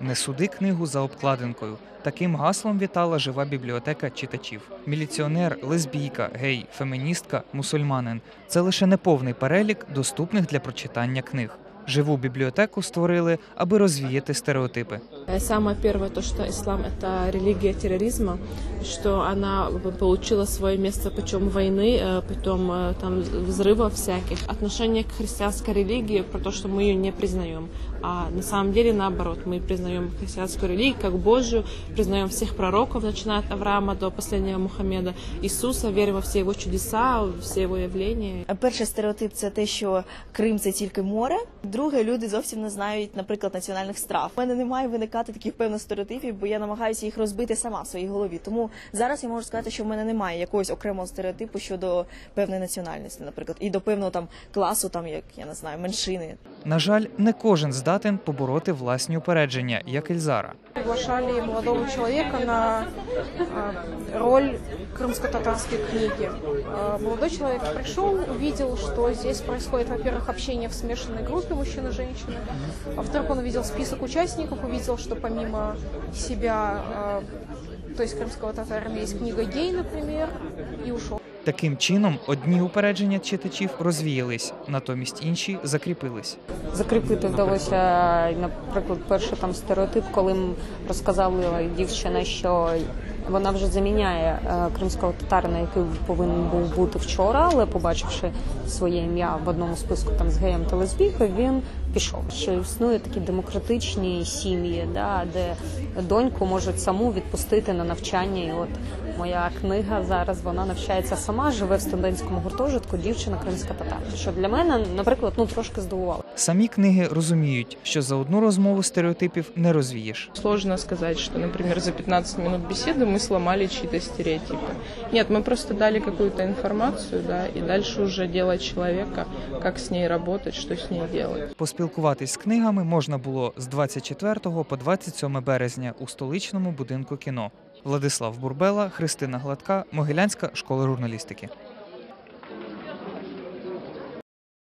Не суди книгу за обкладинкою. Таким гаслом вітала жива бібліотека читачів. Міліціонер, лесбійка, гей, феміністка, мусульманин це лише неповний перелік доступних для прочитання книг. Живу бібліотеку створили, аби розвіяти стереотипи. Э, Самое первое, то, что ислам – это религия терроризма, что она получила свое место путем войны, э, путем э, там, взрывов всяких. Отношение к христианской религии, про то, что мы ее не признаем. А на самом деле наоборот, мы признаем христианскую религию как Божью, признаем всех пророков, начиная от Авраама до последнего Мухаммеда, Иисуса, верим во все его чудеса, все его явления. Перший стереотип це те, що Крим це тільки море. Друге, люди зовсім не знають, наприклад, національних страв. У мене немає виникати таких певних стереотипів, бо я намагаюся їх розбити сама в своїй голові. Тому зараз я можу сказати, що в мене немає якогось окремого стереотипу щодо певної національності, наприклад, і до певного там класу, там як я не знаю, меншини. На жаль, не кожен здатен побороти власні упередження, як Ільзара. приглашали молодого человека на роль крымско-татарской книги. Молодой человек пришел, увидел, что здесь происходит, во-первых, общение в смешанной группе мужчин и женщин. Во-вторых, он увидел список участников, увидел, что помимо себя, то есть крымского татарина, есть книга гей, например, и ушел. Таким чином, одні упередження читачів розвіялись, натомість інші закріпились. закріпити вдалося, наприклад, перший там стереотип, коли розказала дівчина, що вона вже заміняє е, кримського татарина, який повинен був бути вчора, але побачивши своє ім'я в одному списку там з геєм та лесбійкою, він пішов. Що існують такі демократичні сім'ї, да, де доньку можуть саму відпустити на навчання. І от моя книга зараз вона навчається сама, живе в студентському гуртожитку, дівчина кримська татарка. Що для мене, наприклад, ну трошки здивувало. Самі книги розуміють, що за одну розмову стереотипів не розвієш. Сложно сказать, что, например, за 15 минут беседы мы сломали чьи-то стереотипы. Нет, мы просто дали какую-то информацию, да, и дальше уже дело человека, как с ней работать, что с ней делать. Поспілкуватись з книгами можна було з 24 по 27 березня у столичному будинку кіно. Владислав Бурбела, Христина Гладка, Могилянська школа журналістики.